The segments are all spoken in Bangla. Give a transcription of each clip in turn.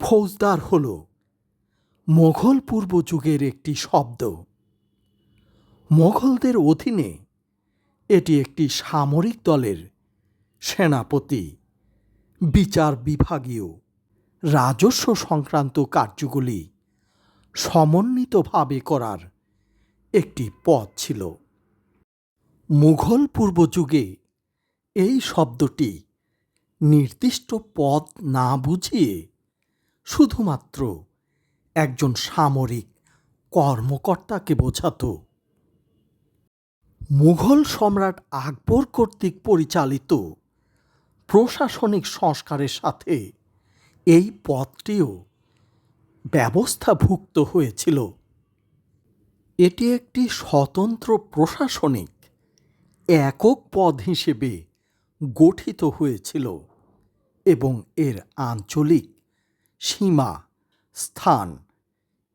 ফৌজদার হল। মোঘল পূর্ব যুগের একটি শব্দ। মোঘলদের অধীনে এটি একটি সামরিক দলের সেনাপতি, বিচার বিভাগীয়, রাজস্ব সংক্রান্ত কার্যগুলি সমন্বিতভাবে করার একটি পথ ছিল। মুঘল পূর্ব যুগে এই শব্দটি নির্দিষ্ট পদ না বুঝিয়ে শুধুমাত্র একজন সামরিক কর্মকর্তাকে বোঝাতো। মুঘল সম্রাট আকবর কর্তৃক পরিচালিত প্রশাসনিক সংস্কারের সাথে এই পদটিও ব্যবস্থাভুক্ত হয়েছিল। এটি একটি স্বতন্ত্র প্রশাসনিক একক পদ হিসেবে গঠিত হয়েছিল এবং এর আঞ্চলিক সীমা, স্থান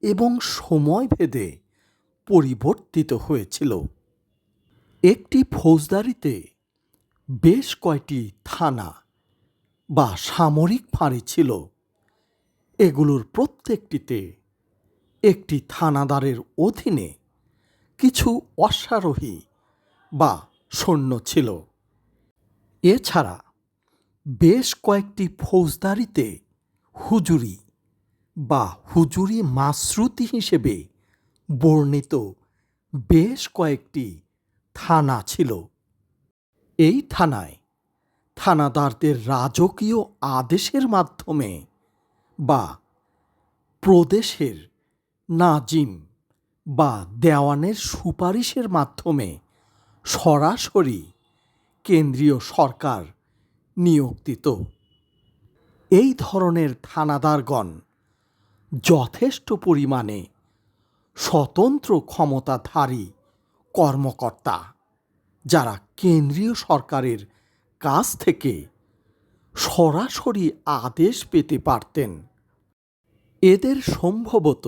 এবং সময় ভেদে পরিবর্তিত হয়েছিল। একটি ফৌজদারিতে বেশ কয়টি থানা বা সামরিক ফাঁড়ি ছিল। এগুলোর প্রত্যেকটিতে একটি থানাদারের অধীনে কিছু অশ্বারোহী বা সৈন্য ছিল। এছাড়া বেশ কয়েকটি ফৌজদারিতে হুজুরি বা হুজুরি মাসরুতি হিসেবে বর্ণিত বেশ কয়েকটি থানা ছিল। এই থানায় থানাদারদের রাজকীয় আদেশের মাধ্যমে বা প্রদেশের নাজিম বা দেওয়ানের সুপারিশের মাধ্যমে সরাসরি কেন্দ্রীয় সরকার নিয়োগ দিত। এই ধরনের থানাদারগণ যথেষ্ট পরিমাণে স্বতন্ত্র ক্ষমতাধারী কর্মকর্তা, যারা কেন্দ্রীয় সরকারের কাছ থেকে সরাসরি আদেশ পেতে পারতেন। এদের সম্ভবত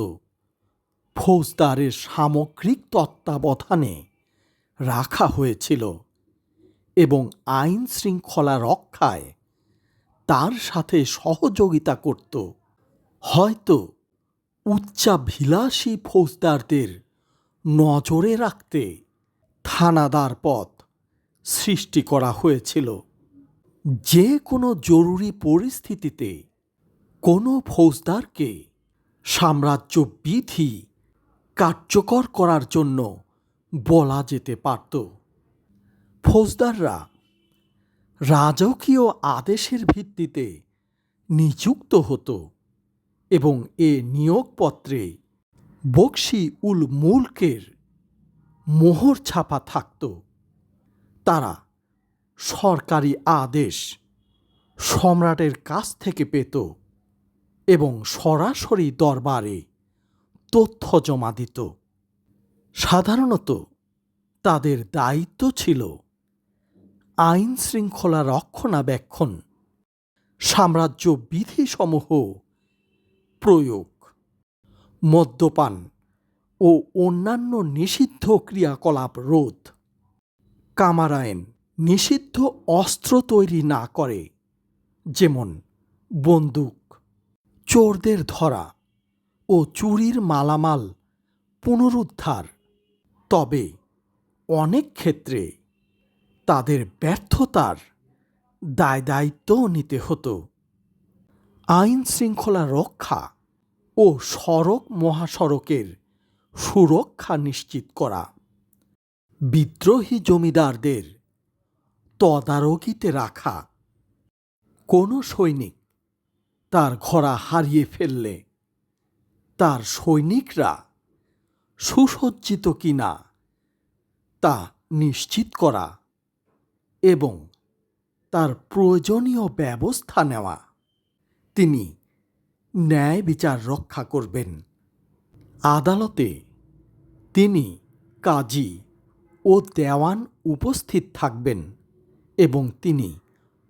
ফৌজদারের সামগ্রিক তত্ত্বাবধানে রাখা হয়েছিল এবং আইন শৃঙ্খলা রক্ষায় তার সাথে সহযোগিতা করত। হয়তো উচ্চাভিলাষী ফৌজদারদের নজরে রাখতে থানাদার পথ সৃষ্টি করা হয়েছিল। যে কোনো জরুরি পরিস্থিতিতে কোনো ফৌজদারকে সাম্রাজ্য বিধি কার্যকর করার জন্য বলা যেতে পারত। ফৌজদাররা রাজকীয় আদেশের ভিত্তিতে নিযুক্ত হতো এবং এ নিয়োগপত্রে বক্সি উল মুলকের মোহর ছাপা থাকত। তারা সরকারি আদেশ সম্রাটের কাছ থেকে পেত এবং সরাসরি দরবারে তথ্য জমা দিত। সাধারণত তাদের দায়িত্ব ছিল আইন শৃঙ্খলা রক্ষণাবেক্ষণ সাম্রাজ্য বিধিসমূহ প্রয়োগ, মদ্যপান ও অন্যান্য নিষিদ্ধ ক্রিয়াকলাপ রোধ। কামারায়ন নিষিদ্ধ অস্ত্র তৈরি না করে, যেমন বন্দুক, চোরদের ধরা ও চুরির মালামাল পুনরুদ্ধার। তবে অনেক ক্ষেত্রে তাদের ব্যর্থতার দায় দায়িত্বও নিতে হতো। আইন শৃঙ্খলা রক্ষা ও সড়ক মহাসড়কের সুরক্ষা নিশ্চিত করা। বিদ্রোহী জমিদারদের তদারকিতে রাখা। কোনো সৈনিক তার ঘোড়া হারিয়ে ফেললে তার সৈনিকরা সুসজ্জিত কিনা তা নিশ্চিত করা। এবং তার প্রয়োজনীয় ব্যবস্থা নেওয়া। তিনি ন্যায় বিচার রক্ষা করবেন। আদালতে তিনি কাজী ও দেওয়ান উপস্থিত থাকবেন এবং তিনি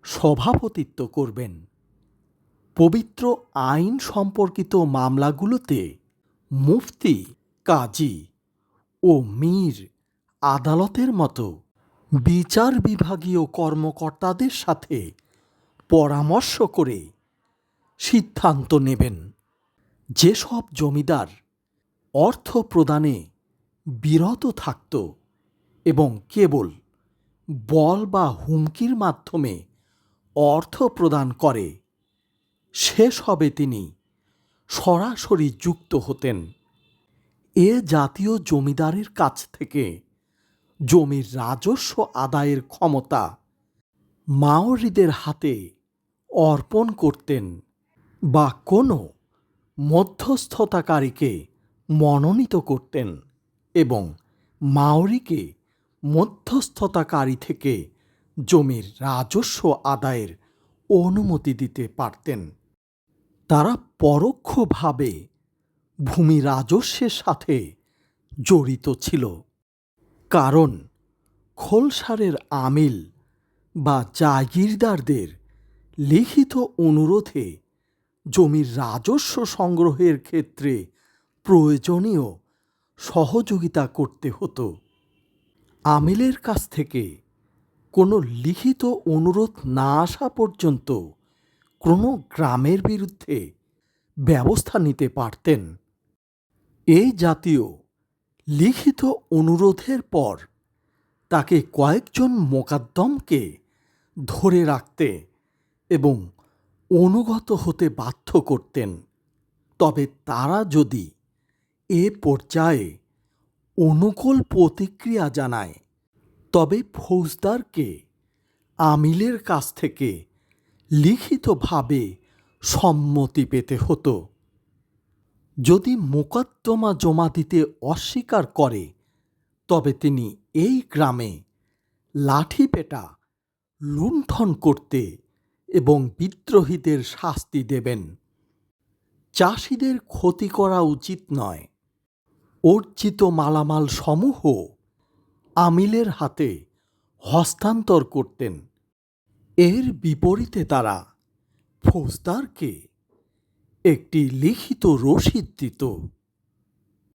সভাপতিত্ব করবেন। পবিত্র আইন সম্পর্কিত মামলাগুলোতে মুফতি, কাজী ও মীর আদালতের মতো বিচার বিভাগীয় কর্মকর্তাদের সাথে পরামর্শ করে সিদ্ধান্ত নেবেন। যেসব জমিদার অর্থ প্রদানে বিরত থাকত এবং কেবল বল বা হুমকির মাধ্যমে অর্থ প্রদান করে, সেসবে তিনি সরাসরি যুক্ত হতেন। এ জাতীয় জমিদারের কাছ থেকে জমির রাজস্ব আদায়ের ক্ষমতা। মাওরিদের হাতে অর্পণ করতেন বা কোনো মধ্যস্থতাকারীকে মনোনীত করতেন এবং মাওরিকে মধ্যস্থতাকারী থেকে জমির রাজস্ব আদায়ের অনুমতি দিতে পারতেন। তারা পরোক্ষভাবে ভূমি রাজস্বের সাথে জড়িত ছিল। কারণ খোলসারের আমিল বা জাগিরদারদের লিখিত অনুরোধে জমির রাজস্ব সংগ্রহের ক্ষেত্রে প্রয়োজনীয় সহযোগিতা করতে হতো। আমিলের কাছ থেকে কোনো লিখিত অনুরোধ না আসা পর্যন্ত কোনো গ্রামের বিরুদ্ধে ব্যবস্থা নিতে পারতেন। এই জাতীয় লিখিত অনুরোধের পর তাকে কয়েকজন মোকাদ্দমকে ধরে রাখতে এবং অনুগত হতে বাধ্য করতেন। তবে তারা যদি এ পর্যায়ে অনুকূল প্রতিক্রিয়া জানায়, তবে ফৌজদারকে আমিলের কাছ থেকে লিখিতভাবে সম্মতি পেতে হতো। যদি মোকদ্দমা জমা দিতে অস্বীকার করে, তবে তিনি এই গ্রামে লাঠি পেটা লুণ্ঠন করতে এবং বিদ্রোহীদের শাস্তি দেবেন। চাষিদের ক্ষতি করা উচিত নয়। অর্জিত মালামাল সমূহ আমিলের হাতে হস্তান্তর করতেন। এর বিপরীতে তারা ফৌজদারকে একটি লিখিত রসিদ দিত।